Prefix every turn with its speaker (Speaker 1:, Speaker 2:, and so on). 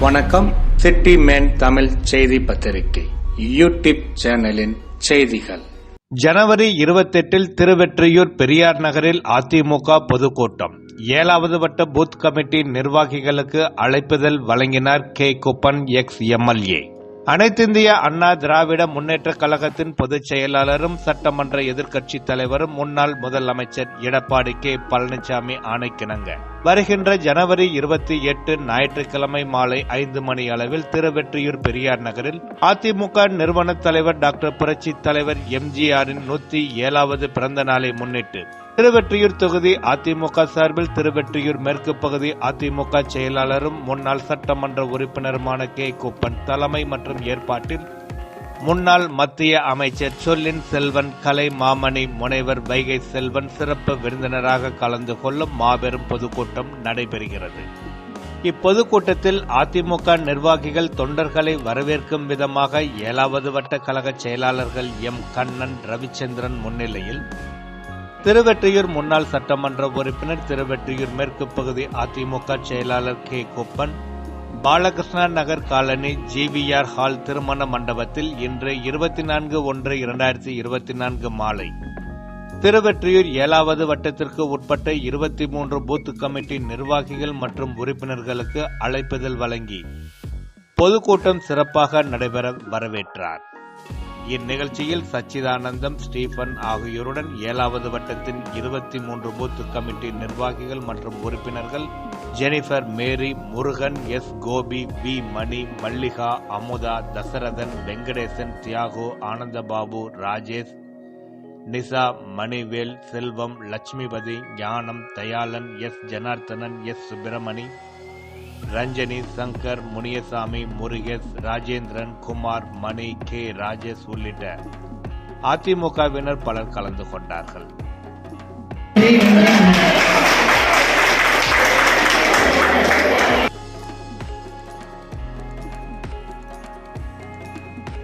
Speaker 1: வணக்கம். City man Tamil செய்தி பத்திரிகை. யூடியூப் சேனலின் செய்திகள்.
Speaker 2: ஜனவரி இருபத்தெட்டில் திருவெற்றியூர் பெரியார் நகரில் அதிமுக பொதுக்கூட்டம். ஏழாவது வட்ட பூத் கமிட்டி நிர்வாகிகளுக்கு அழைப்புதல் வழங்கினார் கே. குப்பன் எக்ஸ். எம்எல்ஏ அனைத்திந்திய அண்ணா திராவிட முன்னேற்றக் கழகத்தின் பொதுச் செயலாளரும் சட்டமன்ற எதிர்க்கட்சித் தலைவரும் முன்னாள் முதலமைச்சர் எடப்பாடி கே. பழனிசாமி ஆணைக்கிணங்க. வருகின்ற ஜனவரி இருபத்தி எட்டு ஞாயிற்றுக்கிழமை மாலை ஐந்து மணி அளவில் திருவெற்றியூர் பெரியார் நகரில் அதிமுக நிறுவன தலைவர் டாக்டர் புரட்சி தலைவர் எம்ஜிஆரின் நூத்தி ஏழாவது பிறந்த நாளை முன்னிட்டு திருவெற்றியூர் தொகுதி அதிமுக சார்பில் திருவெற்றியூர் மேற்கு பகுதி அதிமுக செயலாளரும் முன்னாள் சட்டமன்ற உறுப்பினருமான கே குப்பன் தலைமை மற்றும் ஏற்பாட்டில் முன்னாள் மத்திய அமைச்சர் சொல்லின் செல்வன் கலை மாமணி முனைவர் வைகை செல்வன் சிறப்பு விருந்தினராக கலந்து கொள்ளும் மாபெரும் பொதுக்கூட்டம் நடைபெறுகிறது. இப்பொதுக்கூட்டத்தில் அதிமுக நிர்வாகிகள் தொண்டர்களை வரவேற்கும் விதமாக ஏழாவது வட்ட கழக செயலாளர்கள் எம் கண்ணன் ரவிச்சந்திரன் முன்னிலையில் திருவெற்றியூர் முன்னாள் சட்டமன்ற உறுப்பினர் திருவெற்றியூர் மேற்கு பகுதி அதிமுக செயலாளர் K. Koppan Balakrishna Nagar colony GVR hall திருமண மண்டபத்தில் இன்று இருபத்தி நான்கு ஒன்று இரண்டாயிரத்தி இருபத்தி நான்கு மாலை. திருவெற்றியூர் ஏழாவது வட்டத்திற்கு உட்பட்ட இருபத்தி மூன்று பூத் கமிட்டி நிர்வாகிகள் மற்றும் உறுப்பினர்களுக்கு அழைப்புதல் வழங்கி பொதுக்கூட்டம் சிறப்பாக நடைபெற வரவேற்றார். இந்நிகழ்ச்சியில் சச்சிதானந்தம் ஸ்டீபன் ஆகியோருடன் ஏழாவது வட்டத்தின் இருபத்தி மூன்று பூத் கமிட்டி நிர்வாகிகள் மற்றும் உறுப்பினர்கள் Jennifer Mary Murugan S. Gopi V. Mani Mallika Amutha Dasarathan Venkatesan Thiyagu Anandababu Rajesh Nisha Manivel Selvam Lakshmipathi Gnanam Dayalan S. Janarthanan S. Subramani Ranjani Shankar Muniyasamy Murugesh Rajendran Kumar Mani K Rajesh உள்ளிட்ட அதிமுகவினர் பலர் கலந்து கொண்டார்கள்.